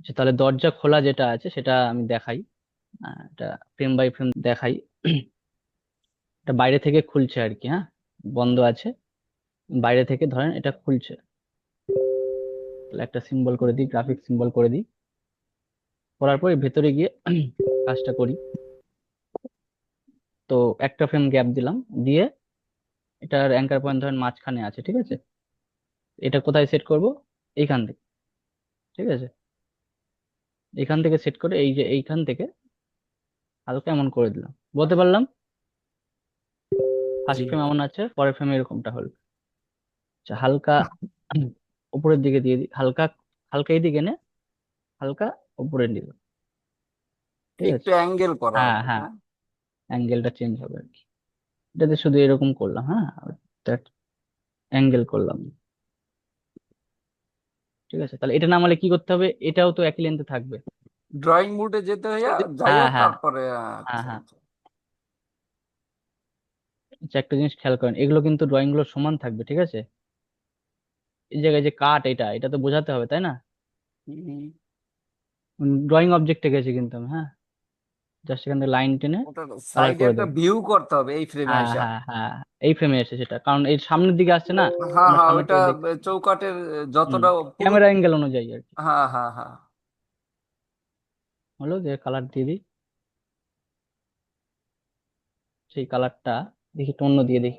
আচ্ছা তাহলে দরজা খোলা যেটা আছে সেটা আমি দেখাই। এটা ফ্রেম বাই ফ্রেম দেখাই। এটা বাইরে থেকে খুলছে আর কি হ্যাঁ? বন্ধ আছে। বাইরে থেকে ধরেন এটা খুলছে। একটা সিম্বল করে দিই গ্রাফিক সিম্বল করে দিই। করার পরে ভেতরে গিয়ে কাজটা করি। তো একটা ফ্রেম গ্যাপ দিলাম। দিয়ে এটার অ্যাঙ্কার পয়েন্ট ধরেন মাঝখানে আছে, ঠিক আছে? এটা কোথায় সেট করব? এইখান থেকে, ঠিক আছে? এখান থেকে সেট করে এই যে এইখান থেকে হালকা এমন করে দিলাম। বলতে পারলাম? ফার্স্ট ফ্রেম এমন আছে পরের ফ্রেম এরকমটা হলো আচ্ছা হালকা উপরের দিকে দিয়ে দিই হালকা হালকা এইদিকে এনে হালকা উপরে নিল। একটু অ্যাঙ্গেল করা হ্যাঁ হ্যাঁ। হ্যাঁ। অ্যাঙ্গেলটা চেঞ্জ হবে আর কি। এটাতে শুধু এরকম করলাম হ্যাঁ? অ্যাঙ্গেল করলাম। ঠিক আছে? তাহলে এটা নামালে কি করতে হবে? এটাও তো একই লেন্থে থাকবে। ড্রয়িং মোডে যেতে হয় যাই হ্যাঁ হোক হ্যাঁ। তারপরে হ্যাঁ আচ্ছা হ্যাঁ আচ্ছা। আচ্ছা একটা জিনিস খেয়াল করেন এগুলো কিন্তু ড্রয়িংগুলো সমান থাকবে ঠিক আছে? এই জায়গায় যে কাট এটা এটা তো বোঝাতে হবে তাই না? ড্রয়িং অবজেক্টে গেছি কিন্তু আমি হ্যাঁ? জাস্ট এখান থেকে লাইন টেনে ওটা সাইডে একটা ভিউ করতে হবে এই ফ্রেমে হ্যাঁ এসে হ্যাঁ হ্যাঁ এই ফ্রেমে এসে সেটা। কারণ এই সামনের দিকে আসছে না হ্যাঁ হ্যাঁ চৌকাটের হুম যতটা ক্যামেরা অ্যাঙ্গেল অনুযায়ী আর কি। হ্যাঁ হ্যাঁ হ্যাঁ। হলো যে কালার দিয়ে দিই। সেই কালারটা দেখি একটু অন্য দিয়ে দিই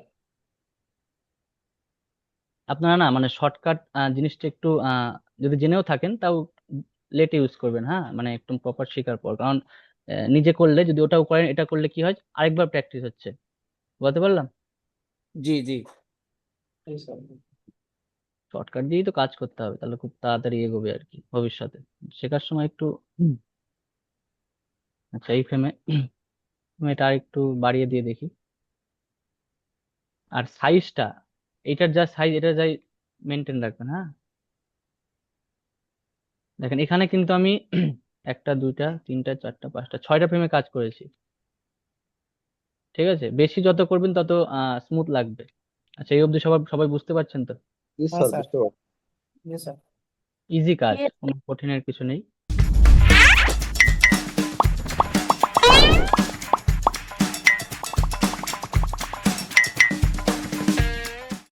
আপনারা না মানে শর্টকাট জিনিসটা একটু যদি জেনেও থাকেন তাও লেট ইউজ করবেন হ্যাঁ? মানে একটু প্রপার শেখার পর। কারণ নিজে করলে যদি ওটাও করেন এটা করলে কি হয়? আরেকবার প্র্যাকটিস হচ্ছে। বলতে পারলাম? জি জি। শর্টকাট দিয়েই তো কাজ করতে হবে তাহলে খুব তাড়াতাড়ি এগোবে আর কি ভবিষ্যতে। শেখার সময় একটু আচ্ছা এই ফ্রেমে এটা আর একটু বাড়িয়ে দিয়ে দেখি। আর সাইজটা এটার যা সাইজ এটা যাই মেনটেন রাখবেন হ্যাঁ? দেখেন এখানে কিন্তু আমি একটা দুইটা তিনটা চারটা পাঁচটা ছয়টা ফ্রেমে কাজ করেছি। ঠিক আছে? বেশি যত করবেন তত স্মুথ লাগবে। আচ্ছা এই অবধি সবাই সবাই বুঝতে পারছেন তো? ইজি হ্যাঁ, কাজ কোনো কঠিনের কিছু নেই।